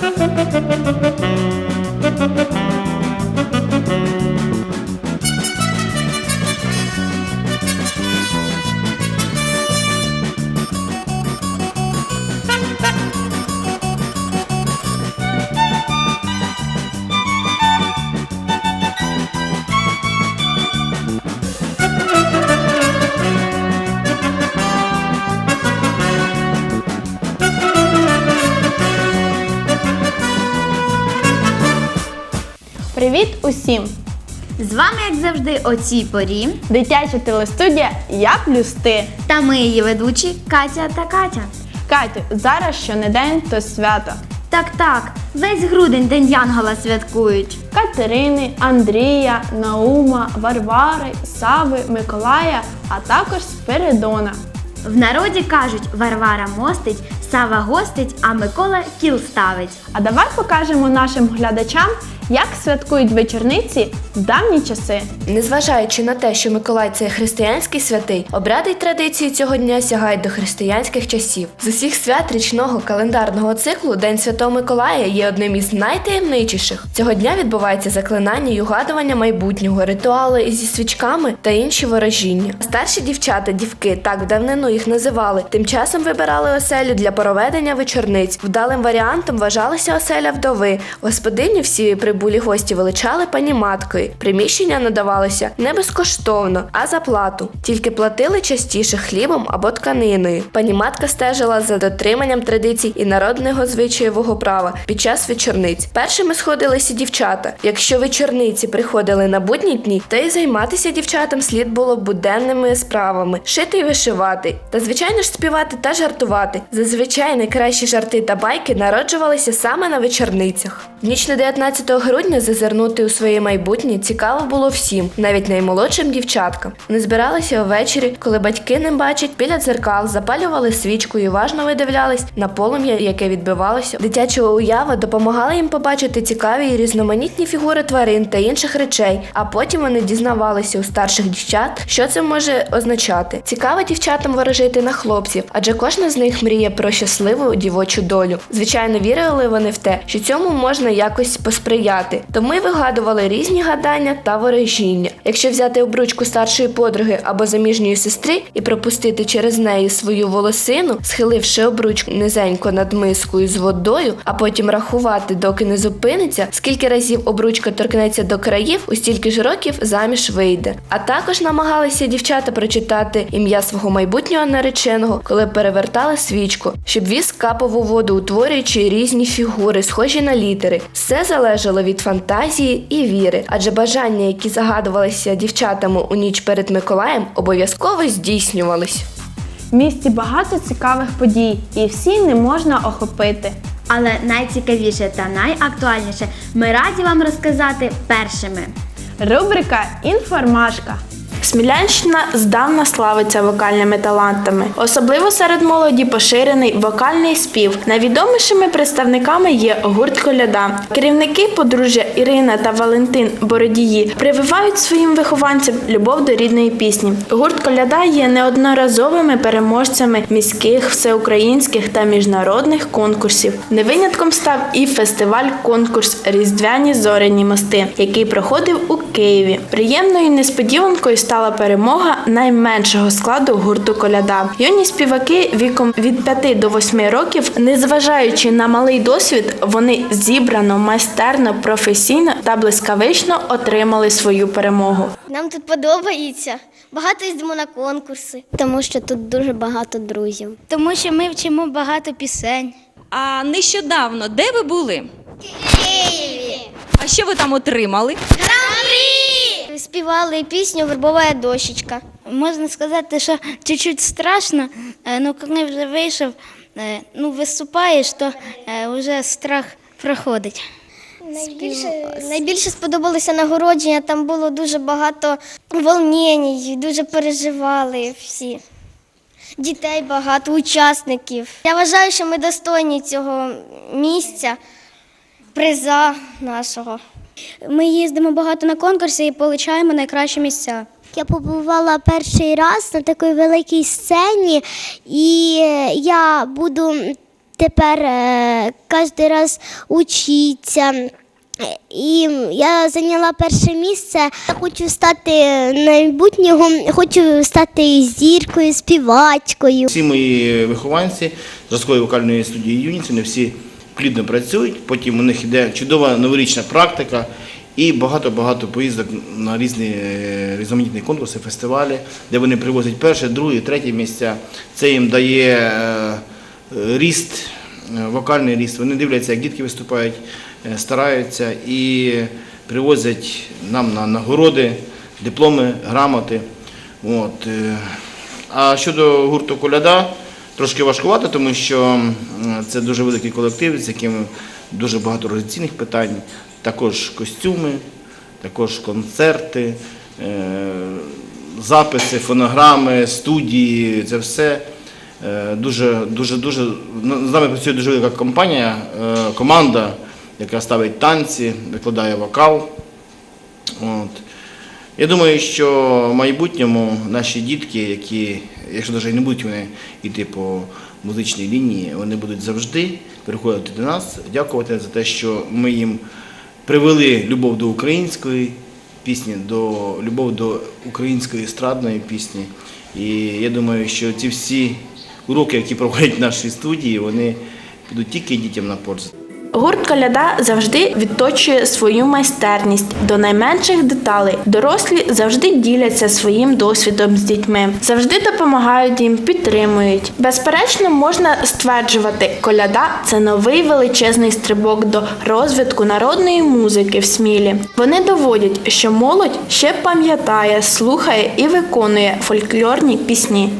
Thank you. Привіт усім! З вами, як завжди, о цій порі. Дитяча телестудія Я плюс ти. Та ми її ведучі Катя та Катя. Катю, зараз що не день, то свято. Так, так, весь грудень День Янгола святкують. Катерини, Андрія, Наума, Варвари, Сави, Миколая, а також Спиридона. В народі кажуть, Варвара мостить, Сава гостить, а Микола кіл ставить. А давай покажемо нашим глядачам, як святкують вечорниці в давні часи. Незважаючи на те, що Миколай це християнський святий, обряди й традиції цього дня сягають до християнських часів. З усіх свят річного календарного циклу День Святого Миколая є одним із найтаємничіших. Цього дня відбувається заклинання й угадування майбутнього, ритуали зі свічками та інші ворожіння. Старші дівчата, дівки, так в давнину їх називали, тим часом вибирали оселю для проведення вечорниць. Вдалим варіантом вважалася оселя вдови. Господині всі прибулі гості величали пані маткою. Приміщення надавалося не безкоштовно, а за плату. Тільки платили частіше хлібом або тканиною. Пані матка стежила за дотриманням традицій і народного звичаєвого права під час вечорниць. Першими сходилися дівчата. Якщо вечорниці приходили на будні дні, то й займатися дівчатам слід було буденними справами, шити й вишивати, та звичайно ж співати та жартувати. Зазвичай найкращі жарти та байки народжувалися саме на вечорницях. В ніч на 19 грудня зазирнути у своє майбутнє цікаво було всім, навіть наймолодшим дівчаткам. Вони збиралися увечері, коли батьки не бачать, біля дзеркал, запалювали свічку і уважно видивлялись на полум'я, яке відбивалося. Дитяча уява допомагала їм побачити цікаві і різноманітні фігури тварин та інших речей, а потім вони дізнавалися у старших дівчат, що це може означати. Цікаво дівчатам ворожити на хлопців, адже кожна з них мріє про щасливу дівочу долю. Звичайно, вірили вони в те, що цьому можна якось посприяти. Тому й вигадували різні гадання та ворожіння. Якщо взяти обручку старшої подруги або заміжньої сестри і пропустити через неї свою волосину, схиливши обручку низенько над мискою з водою, а потім рахувати, доки не зупиниться, скільки разів обручка торкнеться до країв, у стільки ж років заміж вийде. А також намагалися дівчата прочитати ім'я свого майбутнього нареченого, коли перевертали свічку, щоб віз капав у воду, утворюючи різні фігури, схожі на літери. Все залежало від фантазії і віри, адже бажання, які загадувалися дівчатами у ніч перед Миколаєм, обов'язково здійснювались. В місті багато цікавих подій, і всі не можна охопити. Але найцікавіше та найактуальніше ми раді вам розказати першими. Рубрика Інформашка. Смілянщина здавна славиться вокальними талантами. Особливо серед молоді поширений вокальний спів. Найвідомішими представниками є гурт Коляда. Керівники подружжя Ірина та Валентин Бородії прививають своїм вихованцям любов до рідної пісні. Гурт Коляда є неодноразовими переможцями міських, всеукраїнських та міжнародних конкурсів. Не винятком став і фестиваль-конкурс Різдвяні зоряні мости, який проходив у Києві. Приємною несподіванкою стала перемога найменшого складу гурту Коляда. Юні співаки віком від 5 до 8 років, незважаючи на малий досвід, вони зібрано, майстерно, професійно та блискавично отримали свою перемогу. Нам тут подобається. Багато їздимо на конкурси, тому що тут дуже багато друзів. Тому що ми вчимо багато пісень. А нещодавно де ви були? Києві! А що ви там отримали? Співали пісню Вербова дощечка. Можна сказати, що чуть-чуть страшно, але коли вже вийшов, е, ну, виступаєш, то е, вже страх проходить. Найбільше, найбільше сподобалося нагородження. Там було дуже багато волнень, дуже переживали всі. Дітей багато, учасників. Я вважаю, що ми достойні цього місця, приза нашого. Ми їздимо багато на конкурси і отримуємо найкращі місця. Я побувала перший раз на такій великій сцені, і я буду тепер е, кожен раз учиться. І я зайняла перше місце. Я хочу стати майбутнього, хочу стати зіркою, співачкою. Всі мої вихованці зразкової вокальної студії Юніс, вони всі плідно працюють, потім у них йде чудова новорічна практика і багато-багато поїздок на різні е, різноманітні конкурси, фестивалі, де вони привозять перше, друге, третє місця. Це їм дає е, ріст, е, вокальний ріст. Вони дивляться, як дітки виступають, стараються і привозять нам на нагороди, дипломи, грамоти. От. е, А щодо гурту Коляда, трошки важкувато, тому що це дуже великий колектив, з яким дуже багато організаційних питань, також костюми, також концерти, е, записи, фонограми, студії, це все. е, Дуже, дуже, дуже, ну, з нами працює дуже велика компанія, е, команда, яка ставить танці, викладає вокал. От. Я думаю, що в майбутньому наші дітки, які, якщо навіть не будуть вони йти по музичній лінії, вони будуть завжди приходити до нас, дякувати за те, що ми їм привели любов до української пісні, до любов до української естрадної пісні. І я думаю, що ці всі уроки, які проводять в нашій студії, вони підуть тільки дітям на пользу. Гурт коляда завжди відточує свою майстерність до найменших деталей. Дорослі завжди діляться своїм досвідом з дітьми, завжди допомагають їм, підтримують. Безперечно, можна стверджувати, коляда це новий величезний стрибок до розвитку народної музики в смілі. Вони доводять, що молодь ще пам'ятає, слухає і виконує фольклорні пісні.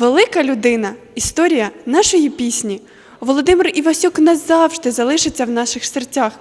Велика людина історія нашої пісні. Володимир Івасюк назавжди залишиться в наших серцях.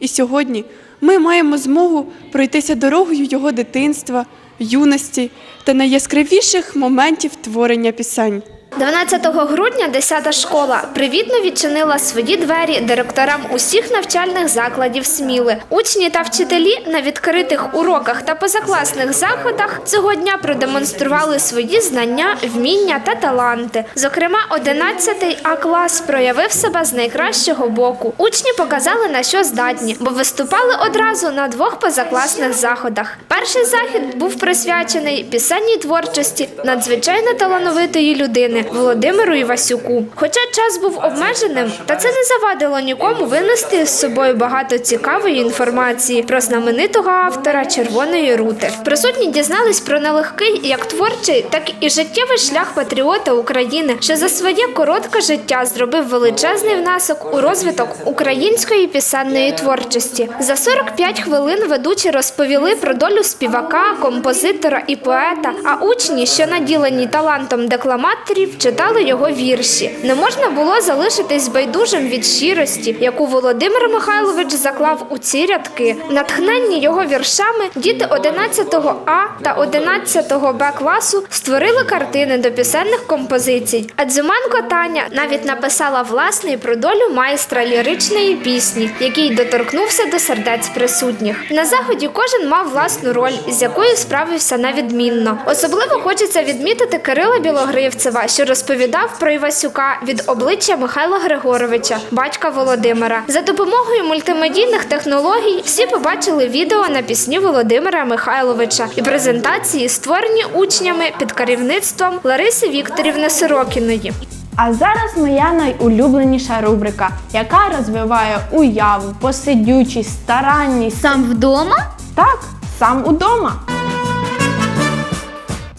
І сьогодні ми маємо змогу пройтися дорогою його дитинства, юності та найяскравіших моментів творення пісень. 12 грудня 10 школа привітно відчинила свої двері директорам усіх навчальних закладів Сміли. Учні та вчителі на відкритих уроках та позакласних заходах цього дня продемонстрували свої знання, вміння та таланти. Зокрема, 11 А клас проявив себе з найкращого боку. Учні показали на що здатні, бо виступали одразу на двох позакласних заходах. Перший захід був присвячений пісенній творчості надзвичайно талановитої людини Володимиру Івасюку. Хоча час був обмеженим, та це не завадило нікому винести з собою багато цікавої інформації про знаменитого автора Червоної рути. Присутні дізнались про нелегкий як творчий, так і життєвий шлях патріота України, що за своє коротке життя зробив величезний внесок у розвиток української пісенної творчості. За 45 хвилин ведучі розповіли про долю співака, композитора і поета. А учні, що наділені талантом декламаторів, читали його вірші. Не можна було залишитись байдужим від щирості, яку Володимир Михайлович заклав у ці рядки. Натхненні його віршами діти 11 А та 11 Б класу створили картини до пісенних композицій. А Дзюменко Таня навіть написала власний про долю майстра ліричної пісні, який доторкнувся до сердець присутніх. На заході кожен мав власну роль, з якою справився на відмінно. Особливо хочеться відмітити Кирила Білогривцева, що розповідав про Івасюка від обличчя Михайла Григоровича, батька Володимира. За допомогою мультимедійних технологій всі побачили відео на пісні Володимира Михайловича і презентації, створені учнями під керівництвом Лариси Вікторівни Сорокіної. А зараз моя найулюбленіша рубрика, яка розвиває уяву, посидючість, старанність. Сам вдома? Так, сам удома.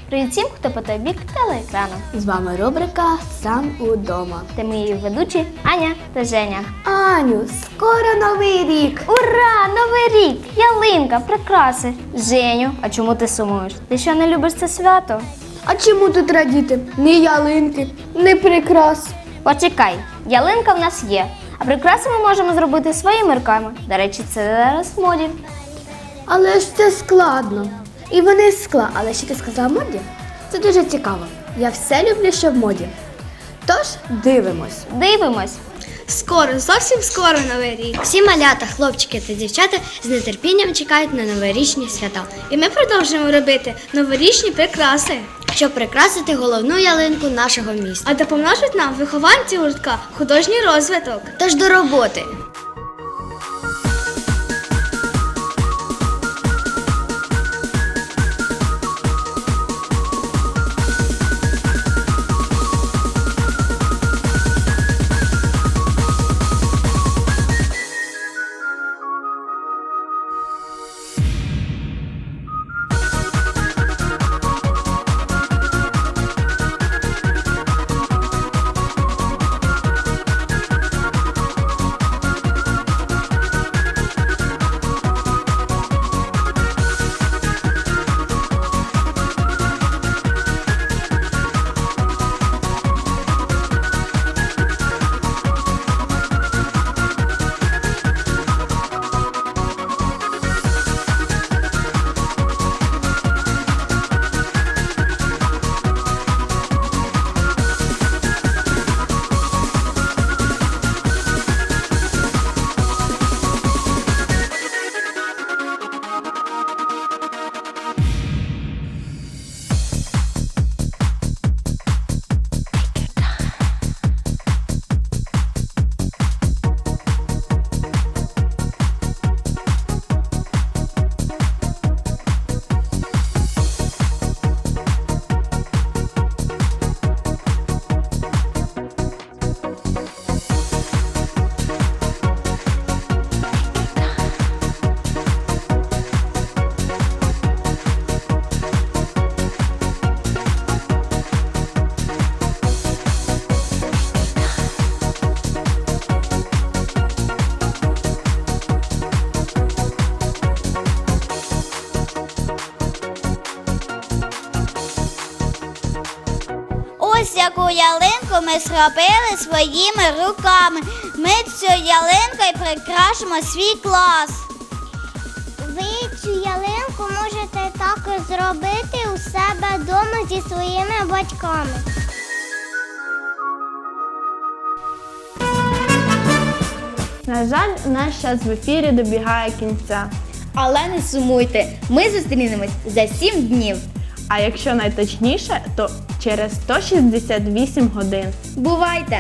Привіт всім, хто по той бік телеекрану. З вами рубрика Сам удома. Та ми її ведучі Аня та Женя. Аню, скоро новий рік! Ура! Новий рік! Ялинка, прикраси. Женю, а чому ти сумуєш? Ти що не любиш це свято? А чому тут радіти? Ні ялинки, ні прикрас. Почекай, ялинка в нас є. А прикраси ми можемо зробити своїми руками. До речі, це зараз в моді. Але ж це складно. І вони з скла, але що ти сказала моді? Це дуже цікаво. Я все люблю, що в моді. Тож дивимось. Дивимось. Скоро, зовсім скоро новий рік. Всі малята, хлопчики та дівчата з нетерпінням чекають на новорічні свята. І ми продовжуємо робити новорічні прикраси. щоб прикрасити головну ялинку нашого міста. А допоможуть нам вихованці гуртка художній розвиток. Тож до роботи. Яку ялинку ми зробили своїми руками. Ми цю ялинку і прикрашимо свій клас. Ви цю ялинку можете також зробити у себе вдома зі своїми батьками. На жаль, наш час в ефірі добігає кінця. Але не сумуйте, ми зустрінемось за 7 днів. А якщо найточніше, то через 168 годин. Бувайте!